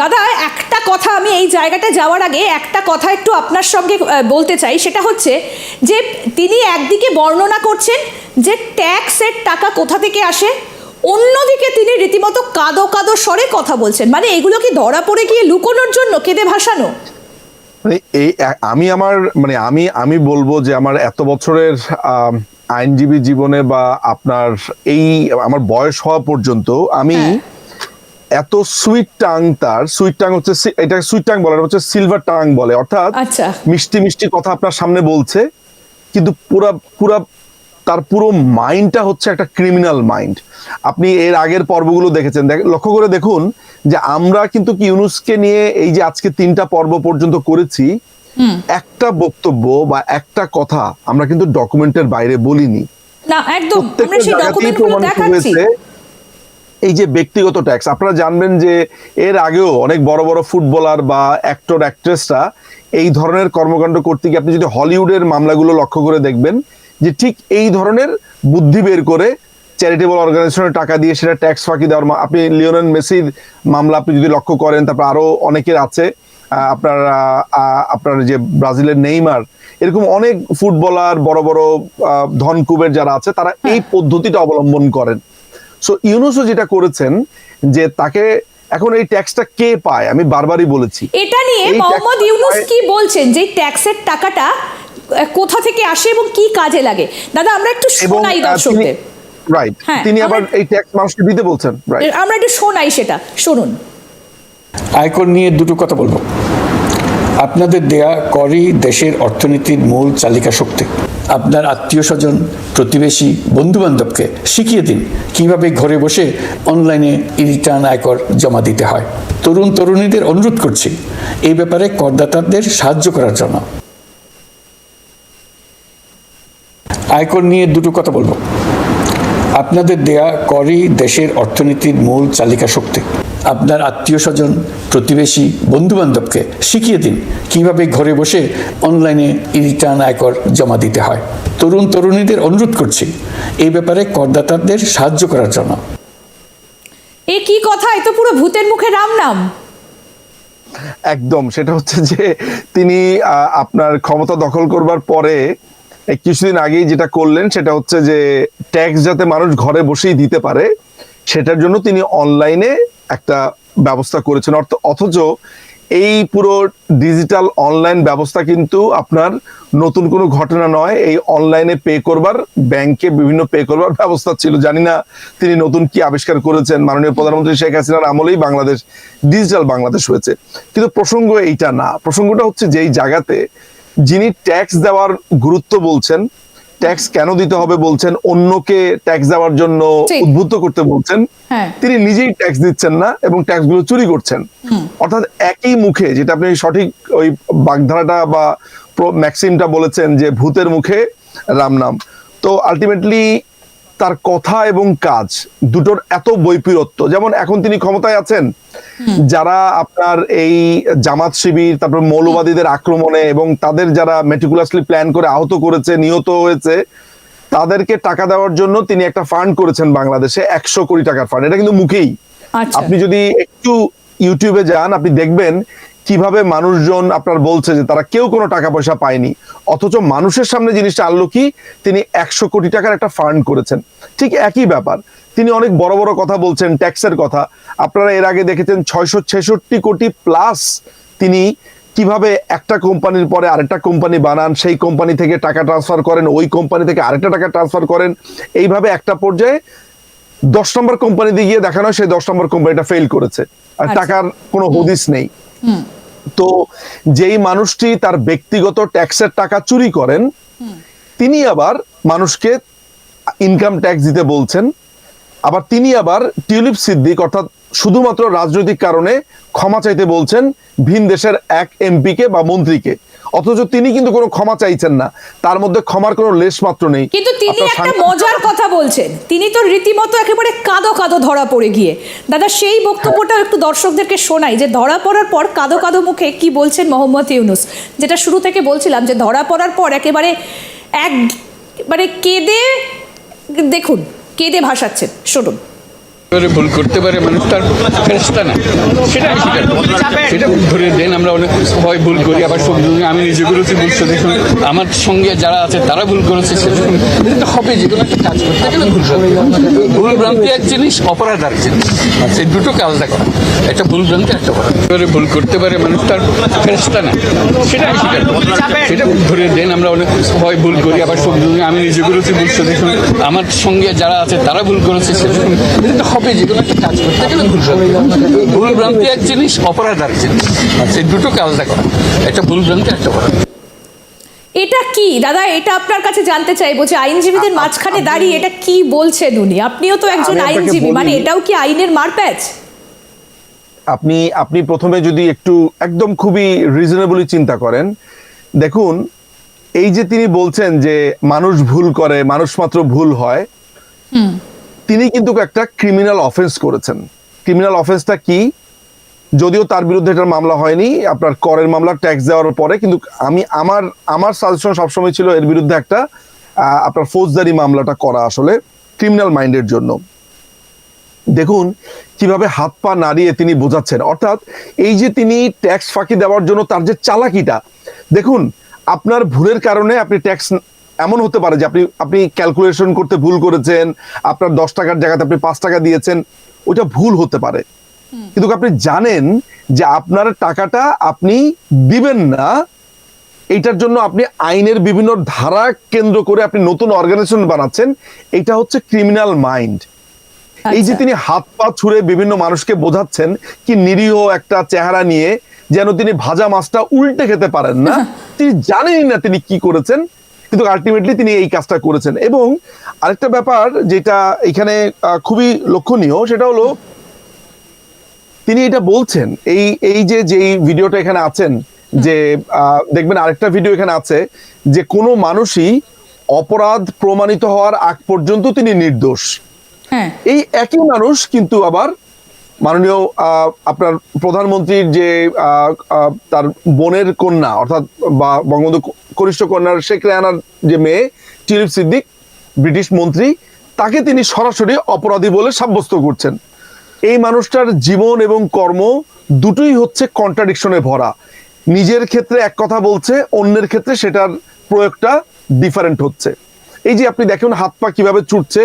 দাদা একটা কথা আমি এই জায়গাটা যাওয়ার আগে একটা কথা একটু আপনার সঙ্গে বলতে চাই। সেটা হচ্ছে যে তিনি একদিকে বর্ণনা করছেন যে ট্যাক্সের টাকা কোথা থেকে আসে অন্যদিকে তিনি রীতিমতো কাদো কাদো স্বরে কথা বলছেন। মানে এগুলো কি ধরা পড়ে গিয়ে লুকোনোর জন্য কেঁদে ভাসানো? এই আমি আমার মানে আমি আমি বলব যে আমার এত বছরের আইনজীবী জীবনে বা আপনার এই আমার বয়স হওয়া পর্যন্ত আমি হ্যাঁ। এত সুইট টাং তার সুইট টাং হচ্ছে এটা সুইট টাং বলে হচ্ছে সিলভার টাং বলে। অর্থাৎ আচ্ছা। মিষ্টি মিষ্টি কথা আপনার সামনে বলছে কিন্তু পুরা পুরা তার পুরো মাইন্ডটা হচ্ছে একটা ক্রিমিনাল মাইন্ড আপনি এর আগের পর্বগুলো দেখেছেন। লক্ষ্য করে দেখুন যে আমরা কিন্তু কি ইউনুসকে নিয়ে এই যে আজকে তিনটা পর্ব পর্যন্ত করেছি একটা বক্তব্য বা একটা কথা আমরা কিন্তু ডকুমেন্টের বাইরে বলিনি। না একদম। আমরা সেই ডকুমেন্টগুলো দেখাচ্ছি। এই যে ব্যক্তিগত ট্যাক্স আপনারা জানবেন যে এর আগেও অনেক বড় বড় ফুটবলার বা অ্যাক্টর অ্যাক্ট্রেসরা এই ধরনের কর্মকাণ্ড করতে গিয়ে আপনি যদি হলিউডের মামলাগুলো লক্ষ্য করে দেখবেন যে ঠিক এই ধরনের বুদ্ধি বের করে চ্যারিটেবল অর্গানাইজেশনের টাকা দিয়ে সেটা ট্যাক্স ফাঁকি দেওয়ার আপনি লিওনেল মেসির মামলা আপনি যদি লক্ষ্য করেন তারপর আরও অনেকের আছে আপনার আপনার যে ব্রাজিলের নেইমার এরকম অনেক ফুটবলার বড় বড় ধনকুবের যারা আছে তারা এই পদ্ধতিটা অবলম্বন করেন। সো ইউনুসও যেটা করেছেন যে তাকে এখন এই ট্যাক্সটা কে পায়? আমি বারবারই বলেছি। এটা নিয়ে মোহাম্মদ ইউনুস কি বলছেন? যে ট্যাক্সের টাকাটা কোথা থেকে আসে এবং কি কাজে লাগে? দাদা আমরা একটু শোনাই দর্শকদের। রাইট হ্যাঁ, তিনি আবার এই ট্যাক্স মানুষকে দিতে বলছেন। রাইট আমরা একটু শোনাই সেটা। শুনুন। আয়কর নিয়ে দুটো কথা বলব। আপনাদের দেয়া করই দেশের অর্থনীতির মূল চালিকা শক্তি। আপনার আত্মীয় স্বজন, প্রতিবেশী বন্ধু বান্ধবকে শিখিয়ে দিন কীভাবে ঘরে বসে অনলাইনে রিটার্ন আয়কর জমা দিতে হয়। তরুণ তরুণীদের অনুরোধ করছি, এই ব্যাপারে করদাতাদের সাহায্য করার জন্য। আয়কর নিয়ে দুটো কথা বলব। আপনাদের দেয়া করই দেশের অর্থনীতির মূল চালিকা শক্তি। আপনার আত্মীয় স্বজন প্রতিবেশী বন্ধু বান্ধবকে শিখিয়ে দিন কীভাবে ঘরে বসে অনলাইনে রিটার্ন আয়কর জমা দিতে হয়। তরুণ তরুণীদের অনুরোধ করছি এই ব্যাপারে করদাতাদের সাহায্য করার জন্য। এ কি কথা? এ তো পুরো ভূতের মুখে রাম নাম। একদম সেটা হচ্ছে যে তিনি আপনার ক্ষমতা দখল করবার পরে কিছুদিন আগেই যেটা করলেন সেটা হচ্ছে যে ট্যাক্স যাতে মানুষ ঘরে বসেই দিতে পারে সেটার জন্য তিনি অনলাইনে একটা ব্যবস্থা করেছেন। অথচ এই পুরো ডিজিটাল অনলাইন ব্যবস্থা কিন্তু আপনার নতুন কোনো ঘটনা নয়। এই অনলাইনে পে করবার, ব্যাংকে বিভিন্ন পে করবার ব্যবস্থা ছিল। জানি না তিনি নতুন কি আবিষ্কার করেছেন। মাননীয় প্রধানমন্ত্রী শেখ হাসিনার আমলেই বাংলাদেশ, ডিজিটাল বাংলাদেশ হয়েছে। কিন্তু প্রসঙ্গ এইটা না। প্রসঙ্গটা হচ্ছে যেই জায়গাতে যিনি ট্যাক্স দেওয়ার গুরুত্ব বলছেন ট্যাক্স কেন দিতে হবে বলছেন অন্যকে ট্যাক্স দেওয়ার জন্য। উদ্বুদ্ধ করতে বলছেন হ্যাঁ। তিনি নিজেই ট্যাক্স দিচ্ছেন না এবং ট্যাক্সগুলো চুরি করছেন অর্থাৎ একই মুখে যেটা আপনি সঠিক ওই বাগধারাটা বা ম্যাক্সিমটা বলেছেন যে ভূতের মুখে রাম নাম তো আলটিমেটলি তার কথা এবং কাজ দুটোর এত বৈপরীত্য। যেমন এখন তিনি ক্ষমতায় আছেন যারা আপনার এই জামাত শিবির তারপর মৌলবাদীদের আক্রমণে এবং তাদের যারা মেটিকুলাসলি প্ল্যান করে আহত করেছে নিহত হয়েছে তাদেরকে টাকা দেওয়ার জন্য তিনি একটা ফান্ড করেছেন বাংলাদেশে একশো কোটি টাকার ফান্ড এটা কিন্তু মুখেই। আচ্ছা। আপনি যদি একটু ইউটিউবে যান আপনি দেখবেন কীভাবে মানুষজন আপনার বলছে যে তারা কেউ কোনো টাকা পয়সা পায়নি অথচ মানুষের সামনে জিনিসটা আনলো কি? তিনি একশো কোটি টাকার একটা ফান্ড করেছেন। ঠিক একই ব্যাপার। তিনি অনেক বড় বড় কথা বলছেন ট্যাক্সের কথা। আপনারা এর আগে দেখেছেন ছয়শো ছেষট্টি কোটি প্লাস তিনি কীভাবে একটা কোম্পানির পরে আরেকটা কোম্পানি বানান সেই কোম্পানি থেকে টাকা ট্রান্সফার করেন ওই কোম্পানি থেকে আরেকটা টাকা ট্রান্সফার করেন। এইভাবে একটা পর্যায়ে দশ নম্বর কোম্পানি দিয়ে গিয়ে দেখানো হয় সেই দশ নম্বর কোম্পানিটা ফেল করেছে। আর আচ্ছা। টাকার কোনো হদিস নেই। তো যেই মানুষটি তার ব্যক্তিগত ট্যাক্সের টাকা চুরি করেন, তিনি আবার মানুষকে ইনকাম ট্যাক্স দিতে বলছেন, আবার তিনি আবার টিউলিপ সিদ্দিক অর্থাৎ শুধুমাত্র রাজনৈতিক কারণে ক্ষমা চাইতে বলছেন ভিন দেশের এক এমপিকে বা মন্ত্রীকে। অথচ তিনি কিন্তু কোনো ক্ষমা চাইছেন না। তার মধ্যে ক্ষমার কোনো লেশ মাত্র নেই। কিন্তু তিনি একটা মজার কথা বলছেন। তিনি তো রীতিমতো একেবারে কাঁদো কাঁদো ধরা পড়ে গিয়ে। দাদা সেই বক্তব্যটা একটু দর্শকদেরকে শোনাই যে ধরা পড়ার পর কাঁদো কাঁদো মুখে কি বলছেন মোহাম্মদ ইউনুস? যেটা শুরু থেকে বলছিলাম যে ধরা পড়ার পর একেবারে এক মানে কেঁদে দেখুন কেঁদে ভাসাচ্ছেন। শুনুন। ভুল করতে পারে মানুষ, তার ফেরস্তা না। সেটা আমি স্বীকার সেটা ধরে দেন, আমরা অনেক হয় ভুল করি। আবার সব আমি নিজে করেছি, ভুল দেখুন আমার সঙ্গে যারা আছে, তারা ভুল করেছে সেরকম হবে, যে কোনো একটা কাজ করতে গেলে ভুল ভুল ভ্রান্তি এক জিনিস, অপরাধ আর জিনিস। সেই দুটোকে আলাদা করা একটা ভুল ভ্রান্তি, একটা অপরাধ। ভুল করতে পারে মানুষ, তার ফেরস্তা না। সেটা আমি স্বীকার সেটা ধরে দেন, আমরা অনেক হয় ভুল করি। আবার সব আমি নিজে করেছি, ভুল দেখুন আমার সঙ্গে যারা আছে, তারা ভুল করেছে সেরকম এটা হবে যে কোনো একটা কাজ করতে গেলে ভুল হবে ভুল ভ্রান্তি এক জিনিস অপরাধ আর জিনিস। সেই দুটোকে আলাদা করা একটা ভুল ভ্রান্তি একটা অপরাধ। এটা কি? দাদা এটা আপনার কাছে জানতে চাইব যে আইনজীবীদের মাঝখানে দাঁড়িয়ে এটা কি বলছেন উনি আপনিও তো একজন আইনজীবী মানে এটাও কি আইনের মারপ্যাচ? আপনি আপনি প্রথমে যদি একটু একদম খুবই রিজনেবলি চিন্তা করেন দেখুন এই যে তিনি বলছেন যে মানুষ ভুল করে মানুষ মাত্র ভুল হয় তিনি কিন্তু একটা ক্রিমিনাল অফেন্স করেছেন। ক্রিমিনাল অফেন্সটা কি? যদিও তার বিরুদ্ধে এটার মামলা হয়নি, আপনার করের মামলা ট্যাক্স দেওয়ার পরে, কিন্তু আমি আমার আমার সাজেশন সবসময় ছিল এর বিরুদ্ধে একটা আপনার ফৌজদারি মামলাটা করা আসলে ক্রিমিনাল মাইন্ডের জন্য। দেখুন, কীভাবে হাত পা নাড়িয়ে তিনি বোঝাচ্ছেন। অর্থাৎ এই যে তিনি ট্যাক্স ফাঁকি দেওয়ার জন্য তার যে চালাকিটা, দেখুন, আপনার ভুলের কারণে আপনি ট্যাক্স এমন হতে পারে যে আপনি আপনি ক্যালকুলেশন করতে ভুল করেছেন আপনার দশ টাকার জায়গাতে আপনি পাঁচ টাকা দিয়েছেন ওটা ভুল হতে পারে। কিন্তু আপনি জানেন যে আপনার টাকাটা আপনি দিবেন না এইটার জন্য আপনি আইনের বিভিন্ন ধারা কেন্দ্র করে আপনি নতুন অর্গানাইজেশন বানাচ্ছেন এটা হচ্ছে ক্রিমিনাল মাইন্ড এই যে আচ্ছা। তিনি হাত পা ছুঁড়ে বিভিন্ন মানুষকে বোঝাচ্ছেন কি নিরীহ একটা চেহারা নিয়ে যেন তিনি ভাজা মাছটা উল্টে খেতে পারেন না তিনি জানেনই না তিনি কি করেছেন কিন্তু আলটিমেটলি তিনি এই কাজটা করেছেন। এবং আরেকটা ব্যাপার যেটা এখানে খুবই লক্ষণীয় সেটা হলো তিনি এটা বলছেন এই এই যে যেই ভিডিওটা এখানে আছেন যে আহ, দেখবেন আরেকটা ভিডিও এখানে আছে যে কোনো মানুষই অপরাধ প্রমাণিত হওয়ার আগ পর্যন্ত তিনি নির্দোষ। হ্যাঁ। এই একই মানুষ কিন্তু আবার মাননীয় আপনার প্রধানমন্ত্রীর যে তার বোনের কন্যা, অর্থাৎ বা বঙ্গবন্ধু কনিষ্ঠ কন্যার শেখ রেহানার যে মেয়ে, টিলিপ সিদ্দিক, ব্রিটিশ মন্ত্রী, তাকে তিনি সরাসরি অপরাধী বলে সাব্যস্ত করছেন। এই মানুষটার জীবন এবং কর্ম দুটোই হচ্ছে কন্ট্রাডিকশনে ভরা। নিজের ক্ষেত্রে এক কথা বলছে, অন্যের ক্ষেত্রে সেটার প্রয়োগটা ডিফারেন্ট হচ্ছে। এই যে আপনি দেখুন হাত পা কীভাবে ছুটছে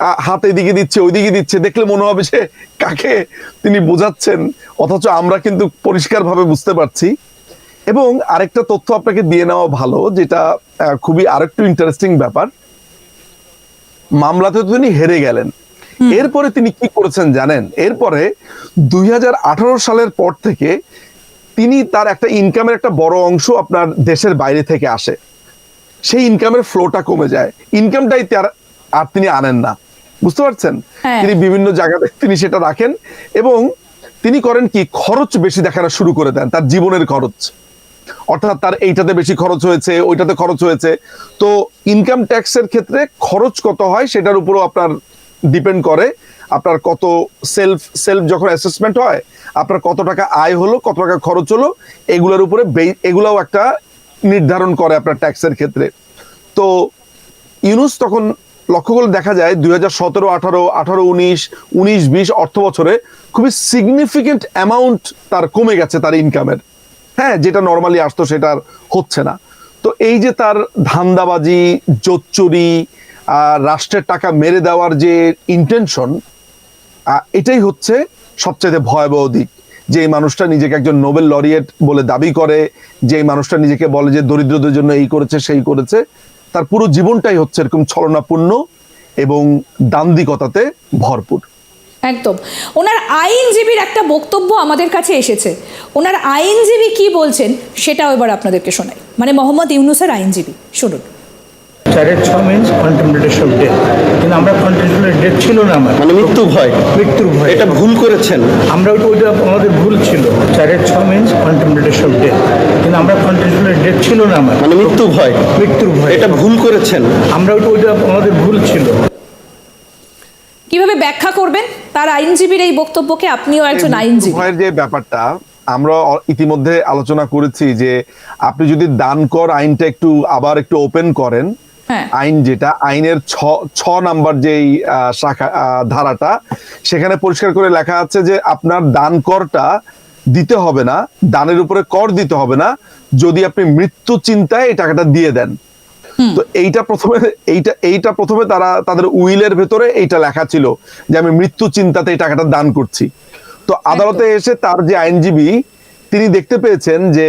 হাত এদিকে দিচ্ছে ওইদিকে দিচ্ছে দেখলে মনে হবে যে কাকে তিনি বোঝাচ্ছেন। অথচ আমরা কিন্তু পরিষ্কারভাবে বুঝতে পারছি। এবং আরেকটা তথ্য আপনাকে দিয়ে নেওয়া ভালো যেটা খুবই আরেকটু ইন্টারেস্টিং ব্যাপার। মামলাতে তিনি হেরে গেলেন। এরপরে তিনি কি করেছেন জানেন? এরপরে দুই হাজার আঠারো সালের পর থেকে তিনি তার একটা ইনকামের একটা বড় অংশ আপনার দেশের বাইরে থেকে আসে। সেই ইনকামের ফ্লোটা কমে যায়। ইনকামটাই তার আর তিনি আনেন না। বুঝতে পারছেন? হ্যাঁ। তিনি বিভিন্ন জায়গাতে তিনি সেটা রাখেন এবং তিনি করেন কি খরচ বেশি দেখানো শুরু করে দেন তার জীবনের খরচ। অর্থাৎ তার এইটাতে বেশি খরচ হয়েছে ওইটাতে খরচ হয়েছে। তো ইনকাম ট্যাক্সের ক্ষেত্রে খরচ কত হয় সেটার উপরও আপনার ডিপেন্ড করে। আপনার কত সেলফ সেলফ যখন অ্যাসেসমেন্ট হয় আপনার কত টাকা আয় হলো কত টাকা খরচ হলো এগুলোর উপরে এগুলাও একটা নির্ধারণ করে আপনার ট্যাক্সের ক্ষেত্রে। তো ইউনুস তখন লক্ষ্য করলে দেখা যায় দুই হাজার সতেরো, আঠারো আঠারো, উনিশ উনিশ, বিশ অর্থ বছরে খুবই সিগনিফিকেন্ট অ্যামাউন্ট তার কমে গেছে তার ইনকামের হ্যাঁ যেটা নর্মালি আসতো সেটা হচ্ছে না। তো এই যে তার ধান্দাবাজি, জোচ্চুরি রাষ্ট্রের টাকা মেরে দেওয়ার যে ইন্টেনশন এটাই হচ্ছে সবচেয়ে ভয়াবহ দিক। যে এই মানুষটা নিজেকে একজন নোবেল লরিয়েট বলে দাবি করে, যে এই মানুষটা নিজেকে বলে যে দরিদ্রদের জন্য এই করেছে, সেই করেছে। তার পুরো জীবনটাই হচ্ছে এরকম ছলনাপূর্ণ এবং দান্দিকতাতে ভরপুর। একদম। ওনার আইনজীবীর একটা বক্তব্য আমাদের কাছে এসেছে। ওনার আইনজীবী কি বলছেন সেটাও এবার আপনাদেরকে শোনাই। মানে মোহাম্মদ ইউনুসের আইনজীবী, শুনুন। চারের ছ মিনস কন্টেম্পলেশন ডেথ কিন্তু আমরা কন্টেম্পলেশন ডেথ ছিল না আমার। মানে মৃত্যু ভয়। মৃত্যুর ভয়। এটা ভুল করেছেন। আমরা ওইটা ওইটা আমাদের ভুল ছিল। চারের ছ মিনস কন্টেম্পলেশন ডেথ কিন্তু আমরা কন্টেম্পলেশন ডেথ ছিল না আমার। মানে মৃত্যু ভয়। মৃত্যুর ভয়। এটা ভুল করেছেন। আমরা ওইটা ওইটা আমাদের ভুল ছিল। কীভাবে ব্যাখ্যা করবেন? তার আইনজীবীর এই বক্তব্যকে আপনিও একজন আইনজীবী। ভয়ের যে ব্যাপারটা আমরা ইতিমধ্যে আলোচনা করেছি যে আপনি যদি দান কর আইনটা একটু আবার একটু ওপেন করেন। আইন যেটা আইনের ছ ছ নাম্বার যেই শাখা ধারাটা সেখানে পরিষ্কার করে লেখা আছে যে আপনার দান করটা দিতে হবে না দানের উপরে কর দিতে হবে না যদি আপনি মৃত্যু চিন্তায় এই টাকাটা দিয়ে দেন। তো এইটা প্রথমে এইটা এইটা প্রথমে তারা তাদের উইলের ভেতরে এইটা লেখা ছিল যে আমি মৃত্যু চিন্তাতে এই টাকাটা দান করছি। তো আদালতে এসে তার যে আইনজীবী তিনি দেখতে পেয়েছেন যে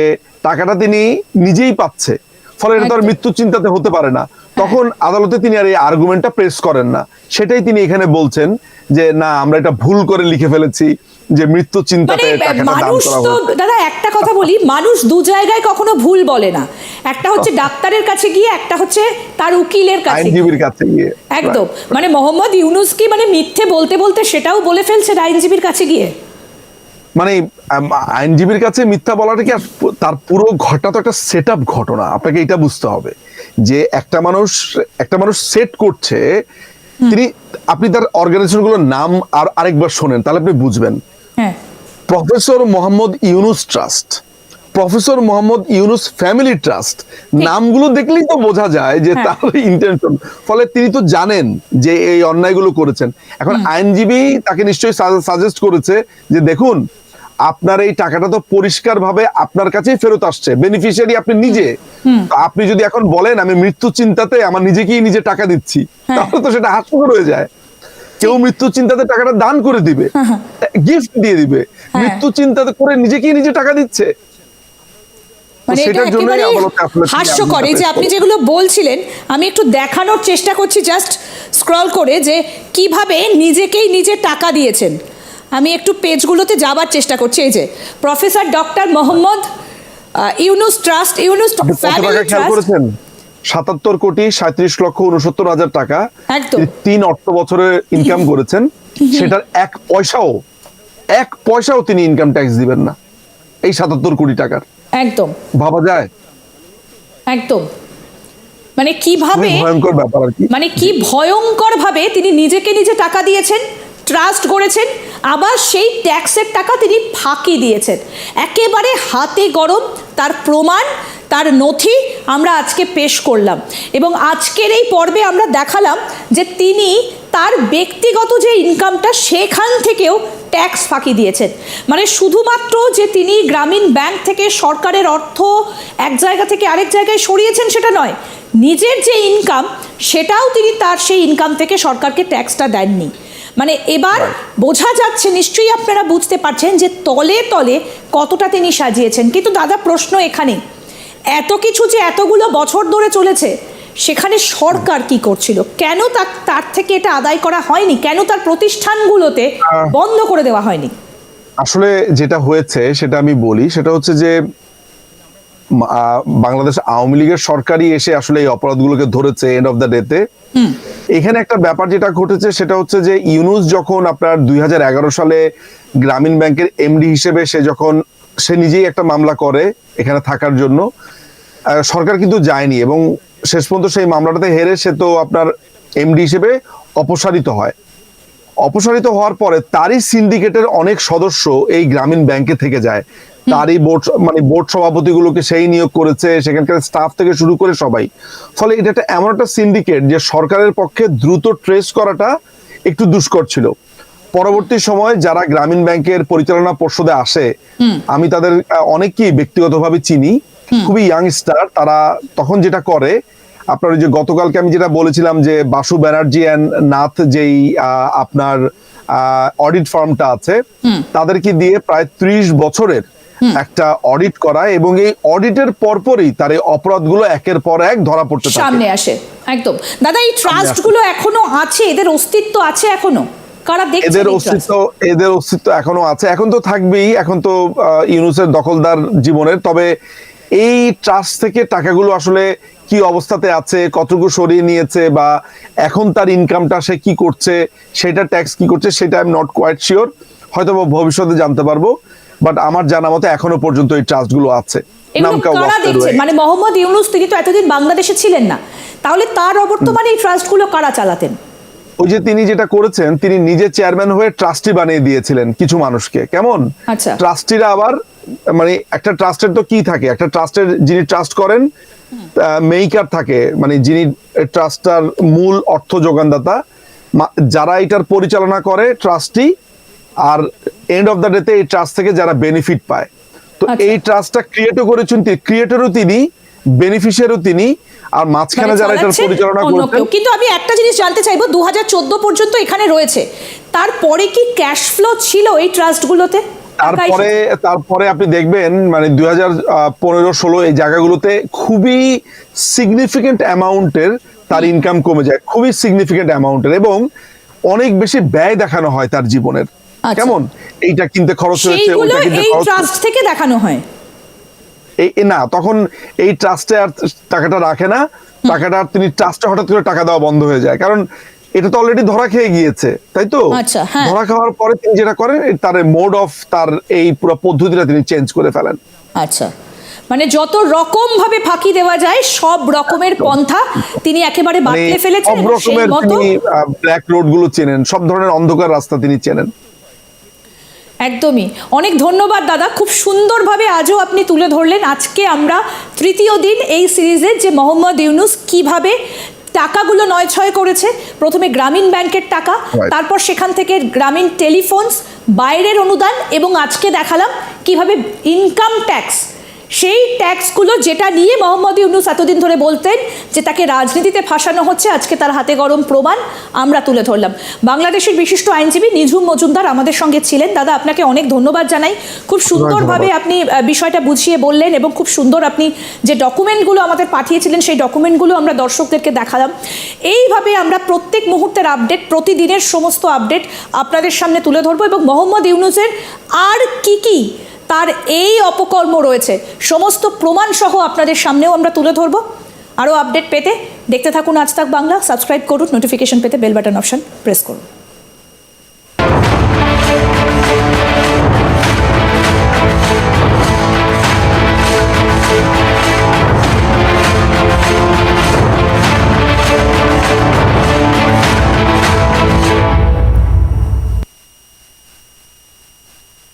টাকাটা তিনি নিজেই পাচ্ছে। ফলে এটা তার। মৃত্যু চিন্তাতে হতে পারে না। তখন আদালতে তিনি আর এই আর্গুমেন্টটা প্রেস করেন না। সেটাই তিনি এখানে বলছেন যে না আমরা এটা ভুল করে লিখে ফেলেছি যে মৃত্যু মানে চিন্তাতে মানুষ তো দাদা একটা কথা বলি মানুষ দু জায়গায় কখনো ভুল বলে না। একটা হচ্ছে ডাক্তারের কাছে গিয়ে একটা হচ্ছে তার উকিলের কাছে। আইনজীবীর কাছে গিয়ে। একদম। মানে মোহাম্মদ ইউনুস কি মানে মিথ্যে বলতে বলতে সেটাও বলে ফেলছে আইনজীবীর কাছে গিয়ে। মানে আইনজীবীর কাছে মিথ্যা বলাটা কি তার পুরো ঘটনা তো একটা সেট আপ ঘটনা। আপনাকে এটা বুঝতে হবে। যে একটা মানুষ একটা মানুষ সেট করছে তিনি আপনি তার অর্গানাইজেশনগুলোর নাম আর আরেকবার শোনেন তাহলে আপনি বুঝবেন। Professor Muhammad Yunus trust professor Muhammad Yunus family trust নামগুলো দেখলেই তো বোঝা যায় যে হ্যাঁ। তার ইন্টেনশন ফলে তিনি তো জানেন যে এই অন্যায়গুলো করেছেন। এখন আইনজীবী তাকে নিশ্চয়ই সাজেস্ট করেছে যে দেখুন আপনার এই টাকাটা তো পরিষ্কার ভাবে আপনার কাছেই ফেরত আসছে। বেনিফিশিয়ারি আপনি নিজে। আপনি যদি এখন বলেন আমি মৃত্যু চিন্তাতে আমার নিজেকেই নিজে টাকা দিচ্ছি হ্যাঁ। তাহলে তো সেটা হাস্যকর হয়ে যায়। কেউ মৃত্যু চিন্তাতে টাকাটা দান করে দিবে। গিফট দিয়ে দিবে। হ্যাঁ। মৃত্যু চিন্তাতে করে নিজেকেই নিজে টাকা দিচ্ছে। মানে হাস্যকর। এই যে আপনি যেগুলো বলছিলেন আমি একটু দেখানোর চেষ্টা করছি জাস্ট স্ক্রল করে যে কীভাবে নিজেকেই নিজে টাকা দিয়েছেন। আমি একটু পেজগুলোতে যাবার চেষ্টা করছি। এই যে professor doctor Muhammad Yunus trust Yunus খেয়াল করেছেন? সাতাত্তর কোটি সাঁত্রিশ লক্ষ উনসত্তর হাজার টাকা। তিন অর্থ বছরে ইনকাম করেছেন। সেটার এক পয়সাও এক পয়সাও তিনি ইনকাম ট্যাক্স দিবেন না। এই সাতাত্তর কোটি টাকার। একদম। ভাবা যায়? একদম। মানে কীভাবে ভয়ঙ্কর ব্যাপার আর কি। মানে কি ভয়ঙ্কর ভাবে তিনি নিজেকে নিজে টাকা দিয়েছেন? ট্রাস্ট করেছেন, আবার সেই ট্যাক্সের টাকা তিনি ফাঁকি দিয়েছেন। একেবারে হাতে গরম, তার প্রমাণ, তার নথি আমরা আজকে পেশ করলাম। এবং আজকের এই পর্বে আমরা দেখালাম যে তিনি তার ব্যক্তিগত যে ইনকামটা সেখান থেকেও ট্যাক্স ফাঁকি দিয়েছেন। মানে শুধুমাত্র যে তিনি গ্রামীণ ব্যাংক থেকে সরকারের অর্থ এক জায়গা থেকে আরেক জায়গায় সরিয়েছেন, সেটা নয়। নিজের যে ইনকাম সেটাও তিনি তার সেই ইনকাম থেকে সরকারকে ট্যাক্সটা দেননি। মানে এবার বোঝা যাচ্ছে নিশ্চয়ই আপনারা বুঝতে পারছেন যে তলে তলে কতটা তিনি সাজিয়েছেন। কিন্তু দাদা প্রশ্ন এখানে এত কিছু যে এতগুলো বছর ধরে চলেছে সেখানে সরকার কি করছিল? কেন তা- তার থেকে এটা আদায় করা হয়নি? কেন তার প্রতিষ্ঠানগুলোতে বন্ধ করে দেওয়া হয়নি? আসলে যেটা হয়েছে সেটা আমি বলি সেটা হচ্ছে যে বাংলাদেশ আওয়ামী লীগের সরকারই এসে আসলে এই অপরাধগুলোকে ধরেছে এন্ড অফ দ্য ডেতে এখানে একটা ব্যাপার যেটা ঘটেছে সেটা হচ্ছে যে ইউনুস যখন আপনার দুই হাজার এগারো সালে গ্রামীণ ব্যাংকের এমডি হিসেবে সে যখন সে নিজেই একটা মামলা করে এখানে থাকার জন্য সরকার কিন্তু যায়নি এবং শেষ পর্যন্ত সেই মামলাটাতে হেরে সে তো আপনার এমডি হিসেবে অপসারিত হয়। অপসারিত হওয়ার পরে তারই সিন্ডিকেটের অনেক সদস্য এই গ্রামীণ ব্যাংকে থেকে যায়। তারই বোর্ড মানে বোর্ড সভাপতিগুলোকে সেই নিয়োগ করেছে সেখানকার স্টাফ থেকে শুরু করে সবাই। ফলে এটা একটা এমন একটা সিন্ডিকেট যে সরকারের পক্ষে দ্রুত ট্রেস করাটা একটু দুষ্কর ছিল। পরবর্তী সময় যারা গ্রামীণ ব্যাংকের পরিচালনা পর্ষদে আসে আমি তাদের অনেককেই ব্যক্তিগতভাবে চিনি। খুবই ইয়াংস্টার তারা তখন যেটা করে আপনার ওই যে গতকালকে আমি যেটা বলেছিলাম যে বাসু ব্যানার্জি অ্যান্ড নাথ যেই আপনার অডিট ফার্মটা আছে তাদেরকে দিয়ে প্রায় ত্রিশ বছরের একটা অডিট করায় এবং এই অডিটের পরপরই তার এই অপরাধগুলো একের পর এক ধরা পড়তে সামনে আসে একদম। দাদা এই ট্রাস্টগুলো এখনও আছে? এদের অস্তিত্ব আছে এখনও? এদের অস্তিত্ব এদের অস্তিত্ব এখনও আছে। এখন তো থাকবেই এখন তো ইউনুসের দখলদার জীবনের। তবে এই ট্রাস্ট থেকে টাকাগুলো আসলে কি অবস্থাতে আছে কতটুকু সরিয়ে নিয়েছে বা এখন তার ইনকামটা সে কি করছে সেটা ট্যাক্স কি করছে সেটা I am not quite sure হয়তো ভবিষ্যতে জানতে পারব বাট আমার জানা মতে এখনও পর্যন্ত এই ট্রাস্টগুলো আছে। মানে মোহাম্মদ ইউনুস তিনি তো এতদিন বাংলাদেশে ছিলেন না। তাহলে তার অবর্তমানে এই ট্রাস্টগুলো কারা চালাতেন? ওই যে তিনি যেটা করেছেন তিনি নিজে চেয়ারম্যান হয়ে ট্রাস্টি বানিয়ে দিয়েছিলেন কিছু মানুষকে। কেমন? আচ্ছা। ট্রাস্টিরা আবার মানে একটা ট্রাস্টের তো কি থাকে? একটা ট্রাস্টের যিনি ট্রাস্ট করেন মেইকার থাকে মানে যিনি ট্রাস্টটার মূল অর্থ যোগানদাতা যারা এটার পরিচালনা করে ট্রাস্টি আর এন্ড অফ দ্য ডেতে এই ট্রাস্ট থেকে যারা বেনিফিট পায়। তো আচ্ছা। এই ট্রাস্টটা ক্রিয়েটও করেছেন ক্রিয়েটরও তিনি বেনিফিশিয়ারও তিনি আর মাঝখানে মানে যারা এটার পরিচালনা করছেন কিন্তু আমি একটা জিনিস জানতে চাইব দু হাজার চোদ্দ পর্যন্ত এখানে রয়েছে। তারপরে কি ক্যাশ ফ্লো ছিল এই ট্রাস্টগুলোতে তারপরে তারপরে আপনি দেখবেন মানে দুই হাজার পনেরো ষোলো এই জায়গাগুলোতে খুবই সিগনিফিকেন্ট অ্যামাউন্টের তার ইনকাম কমে যায় খুবই সিগনিফিকেন্ট অ্যামাউন্টের এবং অনেক বেশি ব্যয় দেখানো হয় তার জীবনের। আচ্ছা। কেমন? এইটা কিনতে খরচ হয়েছে ওইটা কিনতে খরচ ট্রাস্ট থেকে দেখানো হয়। এই না তখন এই ট্রাস্টে আর টাকাটা রাখে না টাকাটা তিনি ট্রাস্টে হঠাৎ করে টাকা দেওয়া বন্ধ হয়ে যায়। কারণ এটা তো অলরেডি ধরা খেয়ে গিয়েছে তাই তো? আচ্ছা, হ্যাঁ। ধরা খাওয়ার পরে তিনি যেটা করেন তার মোড অফ তার এই পুরো পদ্ধতিটা তিনি চেঞ্জ করে ফেলেন। আচ্ছা। মানে যত রকম ভাবে ফাঁকি দেওয়া যায় সব রকমের পন্থা তিনি একেবারে মানে বাতলে ফেলেছেন সব রকমের তিনি ব্ল্যাক রোডগুলো চেনেন সব ধরনের অন্ধকার রাস্তা তিনি চেনেন। একদমই। অনেক ধন্যবাদ দাদা খুব সুন্দরভাবে আজও আপনি তুলে ধরলেন। আজকে আমরা তৃতীয় দিন এই সিরিজের যে মোহাম্মদ ইউনুস কীভাবে টাকাগুলো নয় ছয় করেছে। প্রথমে গ্রামীণ ব্যাংকের টাকা তারপর সেখান থেকে গ্রামীণ টেলিফোনস বাইরের অনুদান এবং আজকে দেখালাম কীভাবে ইনকাম ট্যাক্স সেই ট্যাক্সগুলো যেটা নিয়ে মোহাম্মদ ইউনুস এতদিন ধরে বলতেন যে তাকে রাজনীতিতে ফাঁসানো হচ্ছে আজকে তার হাতে গরম প্রমাণ আমরা তুলে ধরলাম। বাংলাদেশের বিশিষ্ট আইনজীবী নিঝুম মজুমদার আমাদের সঙ্গে ছিলেন। দাদা আপনাকে অনেক ধন্যবাদ জানাই। খুব সুন্দরভাবে আপনি বিষয়টা বুঝিয়ে বললেন এবং খুব সুন্দর আপনি যে ডকুমেন্টগুলো আমাদের পাঠিয়েছিলেন সেই ডকুমেন্টগুলো আমরা দর্শকদেরকে দেখালাম। এইভাবে আমরা প্রত্যেক মুহূর্তের আপডেট প্রতিদিনের সমস্ত আপডেট আপনাদের সামনে তুলে ধরবো এবং মোহাম্মদ ইউনুসের আর কি কি তার এই অপকর্ম রয়েছে। সমস্ত প্রমাণ সহ আপনাদের সামনেও আমরা তুলে ধরবো। আরও আপডেট পেতে দেখতে থাকুন আজ তাক বাংলা, সাবস্ক্রাইব করুন, নোটিফিকেশন পেতে বেল বাটন অপশন প্রেস করুন।